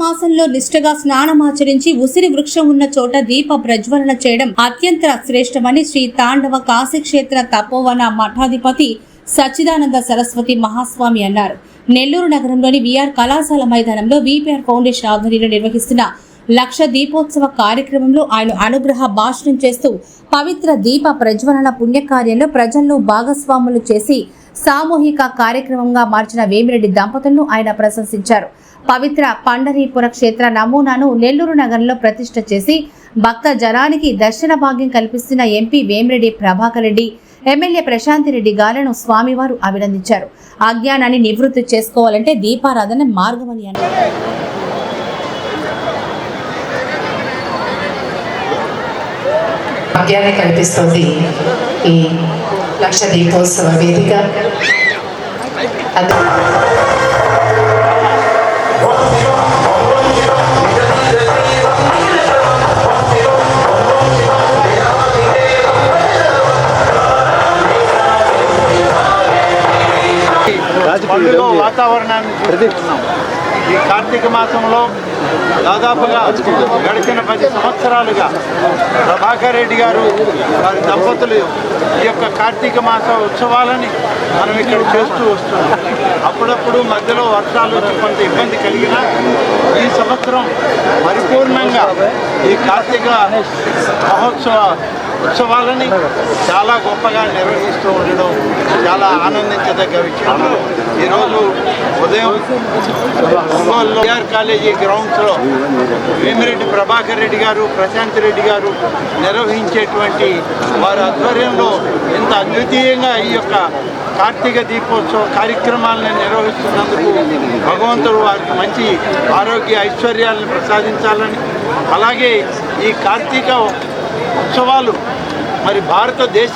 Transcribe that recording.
మాసంలో నిష్ఠగా స్నానమాచరించి ఉసిరి వృక్షం ఉన్న చోట దీప ప్రజ్వలన చేయడం అత్యంత శ్రేష్టమని శ్రీ తాండవ కాశీక్షేత్ర తపోవన మఠాధిపతి సచ్చిదానంద సరస్వతి మహాస్వామి అన్నారు. నెల్లూరు నగరంలోని విఆర్ కళాశాల మైదానంలో విపిఆర్ ఫౌండేషన్ ఆధ్వర్యంలో నిర్వహిస్తున్న లక్ష దీపోత్సవ కార్యక్రమంలో ఆయన అనుగ్రహ భాషణం చేస్తూ పవిత్ర దీప ప్రజ్వలన పుణ్యకార్యంలో ప్రజలను భాగస్వాములు చేసి సామూహిక కార్యక్రమంగా మార్చిన వేమిరెడ్డి దంపతులను ఆయన ప్రశంసించారు. పవిత్ర పండరీపుర క్షేత్ర నమూనాను నెల్లూరు నగరంలో ప్రతిష్ట చేసి భక్త జనానికి దర్శన భాగ్యం కల్పిస్తున్న ఎంపీ వేమిరెడ్డి ప్రభాకర్ రెడ్డి ఎమ్మెల్యే ప్రశాంతి రెడ్డి గాలను స్వామివారు అభినందించారు. అజ్ఞానాన్ని నివృత్తి చేసుకోవాలంటే దీపారాధన మార్గమని అన్నారు. భాగ్యాన్ని కల్పిస్తుంది ఈ లక్ష దీపోత్సవ వేదిక. అది పండుగ వాతావరణాన్ని చూస్తున్నాం ఈ కార్తీక మాసంలో దాదాపుగా గడిచిన పది సంవత్సరాలుగా ప్రభాకర్ రెడ్డి గారు వారి దంపతులు ఈ యొక్క కార్తీక మాస ఉత్సవాలని మనం ఇక్కడ చేస్తూ వస్తున్నాం. అప్పుడప్పుడు మధ్యలో వర్షాలు కొంత ఇబ్బంది కలిగినా ఈ సంవత్సరం పరిపూర్ణంగా ఈ కార్తీక మహోత్సవ ఉత్సవాలని చాలా గొప్పగా నిర్వహిస్తూ ఉండడం చాలా ఆనందించదగ్గ విషయం. ఈరోజు ఉదయం ఒంగోలులో బిఆర్ కాలేజీ గ్రౌండ్స్లో వేమిరెడ్డి ప్రభాకర్ రెడ్డి గారు ప్రశాంత్ రెడ్డి గారు నిర్వహించేటువంటి వారి ఆధ్వర్యంలో ఇంత అద్వితీయంగా ఈ యొక్క కార్తీక దీపోత్సవ కార్యక్రమాలను నిర్వహిస్తున్నందుకు భగవంతుడు వారికి మంచి ఆరోగ్య ఐశ్వర్యాలను ప్రసాదించాలని అలాగే ఈ కార్తీక ఉత్సవాలు. మరి భారతదేశ